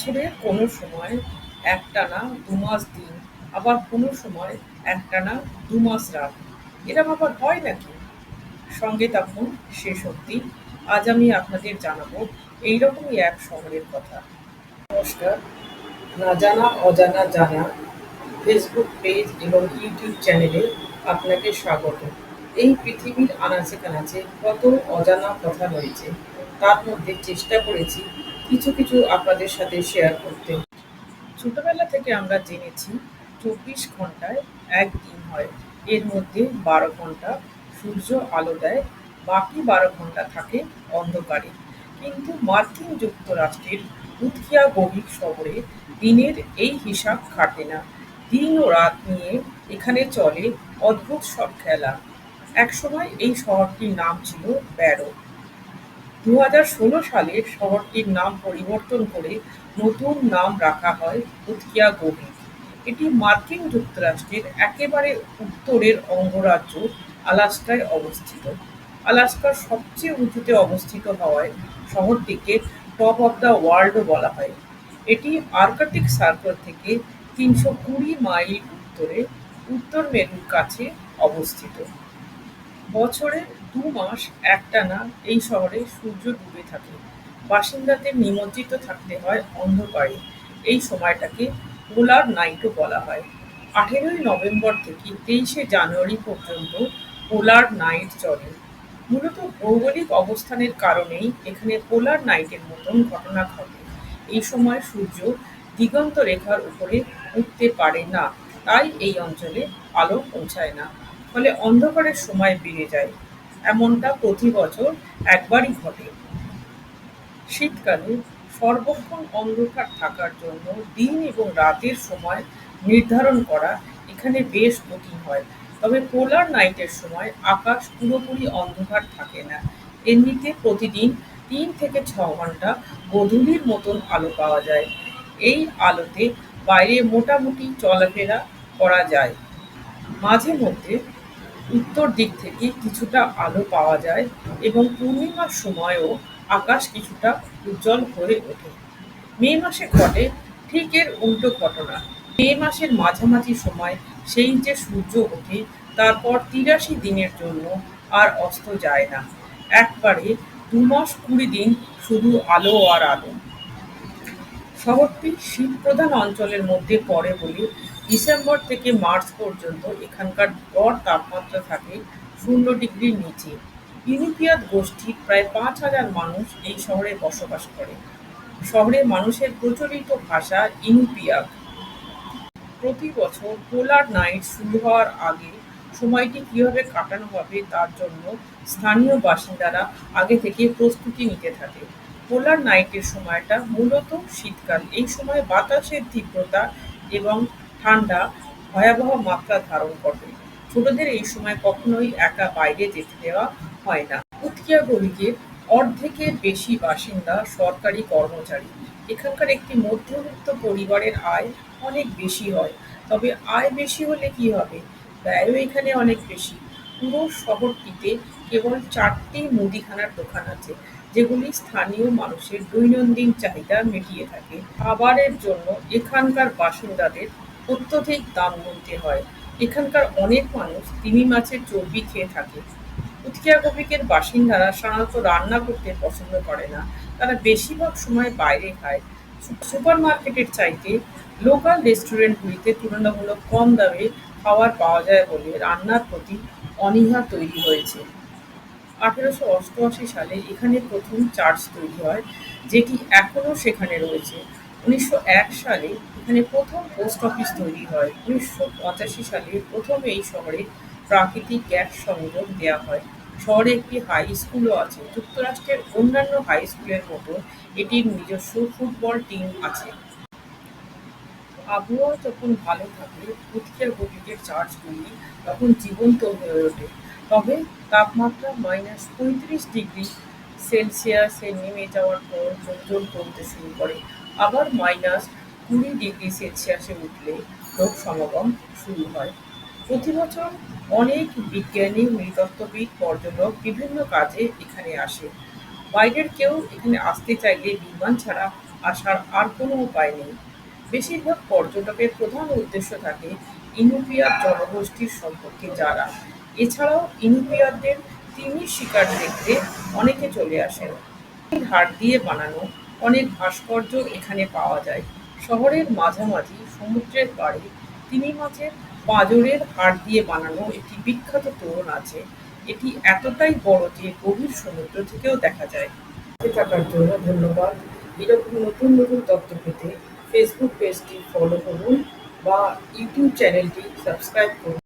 বছরের কোনো সময় একটানা দু মাস দিন, আবার কোনো সময় একটানা দু মাস রাত। এরম আবার হয় নাকি? সঙ্গে থাকুন, সে সত্যি। আজ আমি আপনাদের জানাব এইরকমই এক শহরের কথা। নমস্কার। না জানা, অজানা, জানা। ফেসবুক পেজ এবং ইউটিউব চ্যানেলে আপনাকে স্বাগত। এই পৃথিবীর আনাচে কানাচে কত অজানা কথা রয়েছে, তার মধ্যে চেষ্টা করেছি কিছু কিছু আপনাদের সাথে শেয়ার করতে। ছোটবেলা থেকে আমরা জেনেছি, চব্বিশ ঘন্টায় এক দিন হয়। এর মধ্যে বারো ঘণ্টা সূর্য আলো দেয়, বাকি বারো ঘণ্টা থাকে অন্ধকারে। কিন্তু মার্কিন যুক্তরাষ্ট্রের উৎকিয়া গভীর শহরে দিনের এই হিসাব খাটে না। দিন ও রাত নিয়ে এখানে চলে অদ্ভুত সব খেলা। একসময় এই শহরটির নাম ছিল ব্যারো। দু হাজার ষোলো সালে শহরটির নাম পরিবর্তন করে নতুন নাম রাখা হয় উৎকিয়া গভীর এটি মার্কিন যুক্তরাষ্ট্রের একেবারে উত্তরের অঙ্গরাজ্য আলাস্কায় অবস্থিত। আলাস্কার সবচেয়ে উঁচুতে অবস্থিত হওয়ায় শহরটিকে টপ অফ দ্য ওয়ার্ল্ডও বলা হয়। এটি আর্কটিক সার্কেল থেকে তিনশো কুড়ি মাইল উত্তরে উত্তর মেরুর কাছে অবস্থিত। বছরে দু মাস একটানা এই শহরে সূর্য ডুবে থাকে। বাসিন্দাদের নিমজ্জিত থাকতে হয় অন্ধকারে। এই সময়টাকে পোলার নাইটও বলা হয়। আঠেরোই নভেম্বর থেকে তেইশে জানুয়ারি পর্যন্ত পোলার নাইট চলে। মূলত ভৌগোলিক অবস্থানের কারণেই এখানে পোলার নাইটের মতন ঘটনা ঘটে। এই সময় সূর্য দিগন্ত রেখার উপরে উঠতে পারে না, তাই এই অঞ্চলে আলো পৌঁছায় না। ফলে অন্ধকারের সময় বেড়ে যায়। এমনটা প্রতি বছর একবারই ঘটে। শীতকালে সর্বক্ষণ অন্ধকার থাকার জন্য দিন এবং রাতের সময় নির্ধারণ করা এখানে বেশ কঠিন হয়। তবে পোলার নাইটের সময় আকাশ পুরোপুরি অন্ধকার থাকে না। এমনিতে প্রতিদিন তিন থেকে ছ ঘণ্টা গধূলির মতন আলো পাওয়া যায়। এই আলোতে বাইরে মোটামুটি চলাফেরা করা যায়। মাঝে মধ্যে উত্তর দিক থেকে কিছুটা আলো পাওয়া যায় এবং পূর্ণিমার সময়ও আকাশ কিছুটা উজ্জ্বল হয়ে ওঠে। মে মাসে ঘটে ঠিক এর উল্টো ঘটনা। মে মাসের মাঝামাঝি সময় সেই যে সূর্য ওঠে, তারপর তিরাশি দিনের জন্য আর অস্ত যায় না। একবারে দু মাস কুড়ি দিন শুধু আলো আর আলো। শহরটি শীত প্রধান অঞ্চলের মধ্যে পড়ে বলে ডিসেম্বর থেকে মার্চ পর্যন্ত এখানকার গড় তাপমাত্রা থাকে শূন্য ডিগ্রির নিচে। ইউরোপিয়াদ গোষ্ঠীর প্রায় পাঁচ হাজার মানুষ এই শহরে বসবাস করে। শহরে মানুষের প্রচলিত ভাষা ইনুপিয়াক প্রতি বছর পোলার নাইট শুরু হওয়ার আগে সময়টি কীভাবে কাটানো হবে তার জন্য স্থানীয় বাসিন্দারা আগে থেকে প্রস্তুতি নিতে থাকে। পোলার নাইটের সময়টা মূলত শীতকাল। এই সময় বাতাসের তীব্রতা এবং ঠান্ডা ভয়াবহ মাত্রা ধারণ করে। ছোটদের এই সময় কখনোই একা বাইরে যেতে দেওয়া হয় না। উৎকিয়া গলিকের অর্ধেকের বেশি বাসিন্দা সরকারি কর্মচারী। এখানকার একটি মধ্যবিত্ত পরিবারের আয় অনেক বেশি হয়। তবে আয় বেশি হলে কি হবে? ব্যয়ও এখানে অনেক বেশি। পুরো শহরটিতে কেবল চারটি মুদিখানার দোকান আছে। যেগুলি স্থানীয় মানুষের দৈনন্দিন চাহিদা মিটিয়ে থাকে। খাবারের জন্য এখানকার বাসিন্দাদের অত্যধিক দাম গুনতে হয়। এখানকার অনেক মানুষ তিমি মাছের চর্বি খেয়ে থাকে। উৎকিয়া কবিকের বাসিন্দারা সাধারণত রান্না করতে পছন্দ করে না। তারা বেশিরভাগ সময় বাইরে খায়। সুপার মার্কেটের চাইতে লোকাল রেস্টুরেন্টগুলিতে তুলনামূলক কম দামে খাবার পাওয়া যায় বলে রান্নার প্রতি অনীহা তৈরি হয়েছে। আঠেরোশো অষ্টআশি সালে এখানে প্রথম চার্চ তৈরি হয়, যেটি এখনও সেখানে রয়েছে। উনিশশো এক সালে এখানে প্রথম পোস্ট অফিস তৈরি হয়। উনিশশো পঁচাশি সালে প্রথম এই শহরে প্রাকৃতিক গ্যাস সংযোগ দেওয়া হয়। শহরে একটি হাই স্কুলও আছে। যুক্তরাষ্ট্রের অন্যান্য হাই স্কুলের মতো এটির নিজস্ব ফুটবল টিম আছে। আবহাওয়া যখন ভালো থাকে উৎকের গতিকে চার্চগুলি তখন জীবন্ত হয়ে ওঠে। তবে তাপমাত্রা মাইনাস পঁয়ত্রিশ ডিগ্রি সেলসিয়াসে নেমে যাওয়ার পর লোকজন কমতে শুরু করে। আবার মাইনাস কুড়ি ডিগ্রি সেলসিয়াসে উঠলে রোগ সমাগম শুরু হয়। প্রতি বছর অনেক বিজ্ঞানী নৃতত্ত্ববিদ পর্যটক বিভিন্ন কাজে এখানে আসে। বাইরের কেউ এখানে আসতে চাইলে বিমান ছাড়া আসার আর কোনো উপায় নেই। বেশিরভাগ পর্যটকের প্রধান উদ্দেশ্য থাকে ইনুপিয়ার জনগোষ্ঠীর সম্পর্কে জানা। এছাড়াও ইনুপিয়ারদের তিমি শিকার দেখতে অনেকে চলে আসেন। হাড় দিয়ে বানানো অনেক ভাস্কর্য এখানে পাওয়া যায়। শহরের মাঝামাঝি সমুদ্রের পাড়ে তিমি মাছের পাঁজরের হাড় দিয়ে বানানো একটি বিখ্যাত তোরণ আছে। এটি এতটাই বড় যে গভীর সমুদ্র থেকেও দেখা যায়। থাকার জন্য ধন্যবাদ। এরকম নতুন নতুন তথ্য পেতে ফেসবুক পেজটি ফলো করুন বা ইউটিউব চ্যানেলটি সাবস্ক্রাইব করুন।